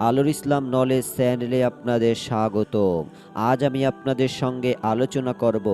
আলোর ইসলাম নলেজ চ্যানেলে আপনাদের স্বাগত আজ আমি আপনাদের সঙ্গে আলোচনা করব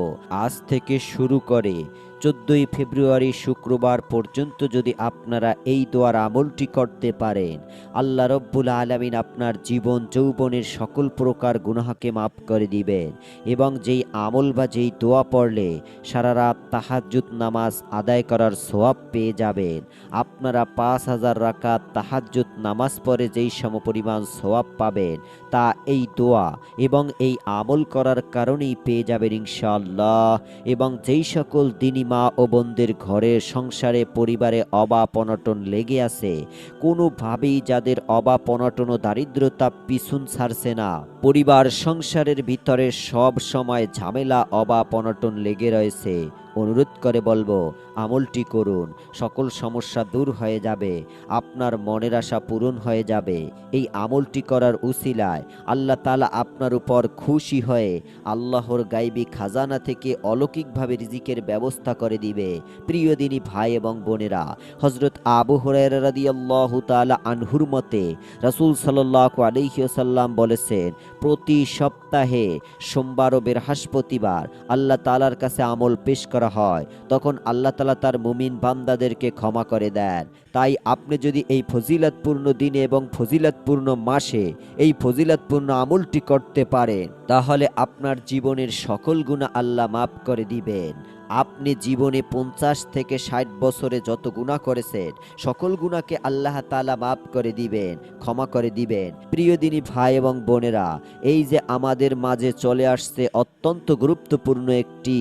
আজ থেকে শুরু করে। চোদ্দোই ফেব্রুয়ারি শুক্রবার পর্যন্ত যদি আপনারা এই দোয়ার আমলটি করতে পারেন, আল্লাহ রব্বুল আলমিন আপনার জীবন, যৌবনের সকল প্রকার গুনাহাকে মাফ করে দিবেন এবং যেই আমল বা যেই দোয়া পড়লে সারা রাত তাহাজ্জুদ নামাজ আদায় করার সোয়াব পেয়ে যাবেন। আপনারা পাঁচ হাজার রাকাত তাহাজ্জুদ নামাজ পড়ে যেই সমপরিমাণ সোয়াব পাবেন। তা এই দোয়া এবং এই আমল করার কারণেই পেয়ে যাবেন ইনশাআল্লাহ। এবং যেই সকল দিনী মা ও বোনদের ঘরে, সংসারে, পরিবারে অবাপ অনটন লেগে আছে, কোনোভাবেই যাদের অবাপ অনটন ও দারিদ্রতা পিছুন ছাড়ছে না। পরিবার, সংসারের ভিতরে সব সময় ঝামেলা অবাপ অনটন লেগে রয়েছে। অনুরোধ করে বলব, আমলটি করুন, সকল সমস্যা দূর হয়ে যাবে, আপনার মনের আশা পূরণ হয়ে যাবে। এই আমলটি করার উসিলায় আল্লাহ তালা আপনার উপর খুশি হয়ে আল্লাহর গাইবী খাজানা থেকে অলৌকিকভাবে রিজিকের ব্যবস্থা করে দিবে। প্রিয় দিনী ভাই এবং বোনেরা হজরত আবু হরাইরাদিয়াল্লাহু তাআলা আনহুর মতে রাসূল সাল্লাল্লাহু আলাইহি ওয়াসাল্লাম বলেছেন, প্রতি সপ্তাহে সোমবার ও বৃহস্পতিবার আল্লাহ তাআলার কাছে আমল পেশ করা হয়, তখন আল্লাহ তালা তার মুমিন বান্দাদেরকে ক্ষমা করে দেন। তাই আপনি যদি এই ফজিলাতপূর্ণ দিনে এবং ফজিলতপূর্ণ মাসে এই ফজিলতপূর্ণ আমলটি করতে পারেন। তাহলে আপনার জীবনের সকল গুণা আল্লাহ মাফ করে দিবেন। আপনি জীবনে পঞ্চাশ থেকে ষাট বছরে যত গুণা করেছেন, সকল গুণাকে আল্লাহ তালা মাফ করে দিবেন, ক্ষমা করে দিবেন। প্রিয় দিনী ভাই এবং বোনেরা, এই যে আমাদের মাঝে চলে আসছে অত্যন্ত গুরুত্বপূর্ণ একটি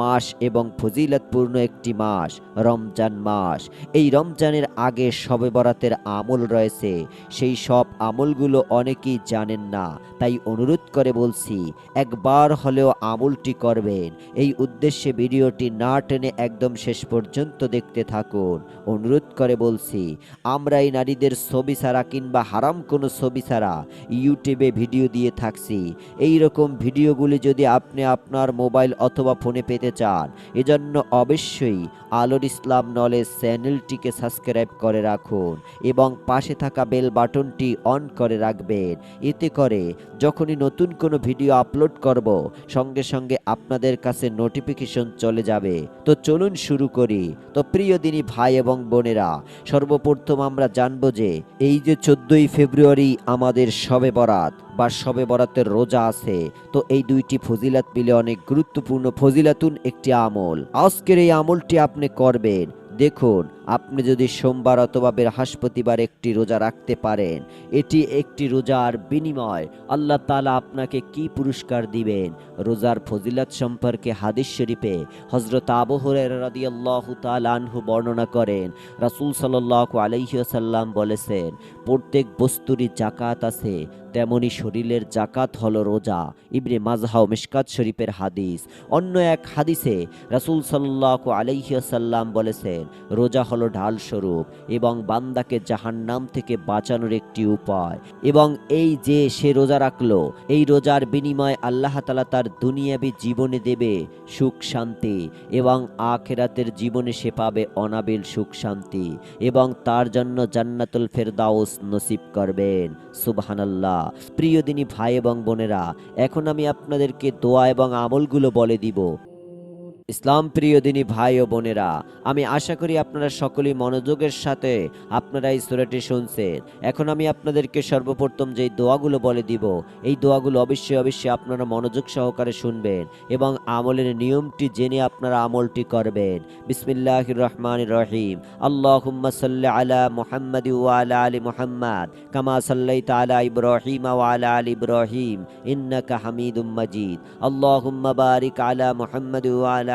মাস এবং ফজিলতপূর্ণ একটি মাস, রমজান মাস। এই রমজানের আগে শবে বরাতের আমল রয়েছে। সেই সব আমলগুলো অনেকেই জানেন না, তাই অনুরোধ করে বলছি একবার হলেও আমলটি করবেন। এই উদ্দেশ্যে ভিডিওটি না টেনে একদম শেষ পর্যন্ত দেখতে থাকুন। অনুরোধ করে বলছি আমরা এই নারীদের ছবি ছাড়া কিংবা হারাম কোনো ছবি ছাড়া ইউটিউবে ভিডিও দিয়ে থাকছি। এই রকম ভিডিওগুলি যদি আপনি আপনার মোবাইল অথবা ফোনে পেতে চান, এজন্য অবশ্যই আলোর ইসলাম নলেজ চ্যানেলটিকে সাবস্ক্রাইব করে রাখুন এবং পাশে থাকা বেল বাটনটি অন করে রাখবেন। এতে করে যখনই নতুন কোনো ভিডিও আপলোড করব, সঙ্গে সঙ্গে আপনাদের কাছে নোটিফিকেশন চলে যাবে। তো চলুন শুরু করি। তো প্রিয় দিনী ভাই এবং বোনেরা, সর্বপ্রথম আমরা জানব যে এই যে চোদ্দই ফেব্রুয়ারি আমাদের শবে বরাত বা শবে বরাতের রোজা আছে, তো এই দুইটি ফজিলাত মিলে অনেক গুরুত্বপূর্ণ ফজিলাতুন একটি আমল। আজকের এই আমলটি আপনি করবেন। দেখুন আপনি যদি সোমবার অথবা বৃহস্পতিবার একটি রোজা রাখতে পারেন, এটি একটি রোজার বিনিময়। আল্লাহ তালা আপনাকে কি পুরস্কার দিবেন? রোজার ফজিলত সম্পর্কে হাদিস শরীফে হজরত আবহরের রাদিয়াল্লাহু তাআলা আনহু বর্ণনা করেন, রাসূল সাল্লাল্লাহু আলাইহি ওয়াসাল্লাম বলেছেন, প্রত্যেক বস্তুরই জাকাত আছে, তেমনি শরীরের জাকাত হলো রোজা। ইবনে মাজহাও মিশকাত শরীফের হাদিস। অন্য এক হাদিসে রাসুল সাল্লাল্লাহু আলাইহি ওয়াসাল্লাম বলেছেন, রোজা ঢাল স্বরূপ এবং বান্দাকে জাহান্নাম থেকে বাঁচানোর একটি উপায়। এবং এই যে সে রোজা রাখল, এই রোজার বিনিময়ে আল্লাহ তালা তার দুনিয়াবী জীবনে দেবে সুখ শান্তি এবং আখেরাতের জীবনে সে পাবে অনাবিল সুখ শান্তি এবং তার জন্য জান্নাতুল ফেরদাউস নসিব করবেন। সুবহানাল্লাহ। প্রিয় দিনী ভাই এবং বোনেরা, এখন আমি আপনাদেরকে দোয়া এবং আমলগুলো বলে দিব। ইসলাম প্রিয় দিনী ভাই ও বোনেরা, আমি আশা করি আপনারা সকলেই মনোযোগের সাথে আপনারা এই সুরাটি শুনছেন। এখন আমি আপনাদেরকে সর্বপ্রথম যেই দোয়াগুলো বলে দিব, এই দোয়াগুলো অবশ্যই অবশ্যই আপনারা মনোযোগ সহকারে শুনবেন এবং আমলের নিয়মটি জেনে আপনারা আমলটি করবেন। বিসমিল্লাহ রহমান রহিম। আল্লাহ আলা মুহাম্মদ ওয়ালা আলী মুহাম্মদ, কামা সাল্লাই তালা ইব্রাহিম ওয়ালা আলী ইব্রাহিম, ইন্নাকা হামিদুম মাজিদ। আল্লাহুম্মা বারিক আলা মুহাম্মদ ওয়ালা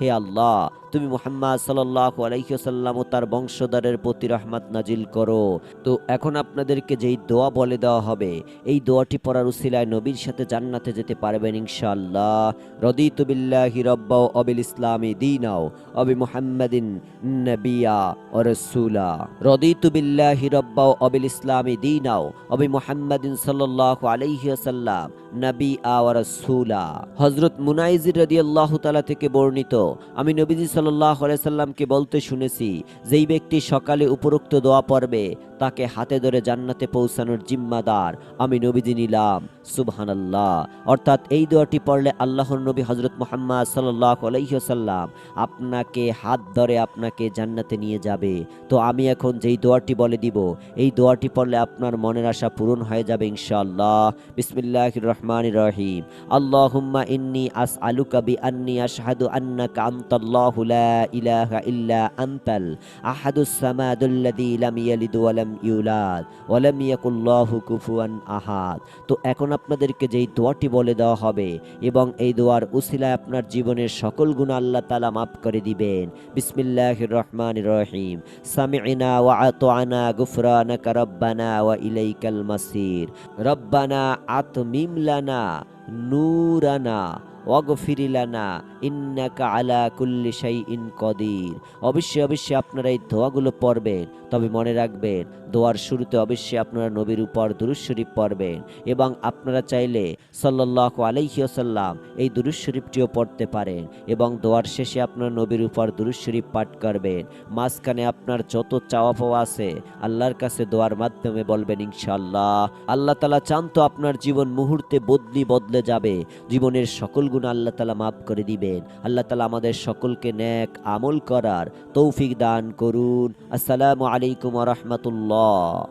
হে আল্লাহ, তুমি মুহাম্মদ সাল্লাহ আলাইসাল্লাম ও তার বংশধরের প্রতি রহমত নাজিল করো। তো এখন আপনাদেরকে যেই দোয়া বলে দেওয়া হবে, এই দোয়াটি পড়ার উসিলায় নবীর সাথে জান্নাতে যেতে পারবেন ইনশাআল্লাহ। রদিতু বিল্লাহি রব্বা অবিল ইসলামি দিনাও অবি মুহাম্মাদিন নবিয়া ও রসুলা। রদিতু বিল্লাহি রব্বা অবিল ইসলামি দিনাও অবি মুহাম্মাদিন সাল্লাল্লাহু আলাইহি ওয়াসাল্লাম নবী আ রসুলা। হজরত মুনাইজির রাদিয়াল্লাহু তাআলা থেকে বর্ণিত আমি নবীজি সাল্লাহ আলাইসাল্লামকে বলতে শুনেছি যেই ব্যক্তি সকালে উপরোক্ত দোয়া পড়বে তাকে হাতে ধরে জান্নাতে পৌঁছানোর জিম্মাদার আমি নবীজি নিলাম। সুবহানাল্লাহ। অর্থাৎ এই দোয়াটি পড়লে আল্লাহর নবী হজরত মোহাম্মদ সাল্লাহ আলাইসাল্লাম আপনাকে হাত ধরে আপনাকে জান্নাতে নিয়ে যাবে। তো আমি এখন যেই দোয়াটি বলে দিব, এই দোয়াটি পড়লে আপনার মনের আশা পূরণ হয়ে যাবে ইনশাআল্লাহ। বিসমিল্লাহ রহমান রহিম। আল্লাহুম্মা ইন্নি আস আলু বি আন্নি আশহাদু আন্নাকা আনতাল্লাহু লা ইলাহা ইল্লা আনতাল আহাদুস ওয়া লাম ইউলাদ ওয়া লাম ইয়াকুল লাহু কুফুয়ান আহাদ। তো এখন আপনাদেরকে যেই দোয়াটি বলে দেওয়া হবে, এবং এই দোয়ার উসিলায় আপনার জীবনের সকল গুণ আল্লাহ তালা মাফ করে দিবেন। বিসমিল্লাহ রহমান রহিম। সামিনা ওয়া আতআনা গুফরানাকা রব্বানা ওয়া ইলাইকাল মাসির। রব্বানা আতমিম লানা, নূরানা ওয়াগফিরিলানা ইন্নাকা আলা কুল্লি শাইইন কদির। অবশ্যই অবশ্যই আপনারা এই দোয়াগুলো পড়বেন, তবে মনে রাখবেন, দোয়ার শুরুতে অবশ্যই আপনারা নবীর উপর দুরুজ শরীফ পড়বেন এবং আপনারা চাইলে সাল্লাল্লাহু আলাইহি ওয়াসাল্লাম এই দুরুজ শরীফটিও পড়তে পারেন এবং দোয়ার শেষে আপনার নবীর উপর দুরুজ শরীফ পাঠ করবেন। মাঝখানে আপনার যত চাওয়া পাওয়া আছে, আল্লাহর কাছে দোয়ার মাধ্যমে বলবেন ইনশাল্লাহ আল্লাহ তালা চান তো আপনার জীবন মুহূর্তে বদলি বদলে যাবে, জীবনের সকল গুণ আল্লাহ তালা মাফ করে দিবেন আল্লাহ তালা আমাদের সকলকে ন্যাক আমল করার তৌফিক দান করুন। আসসালামু আলাইকুম রহমতুল্লাহ।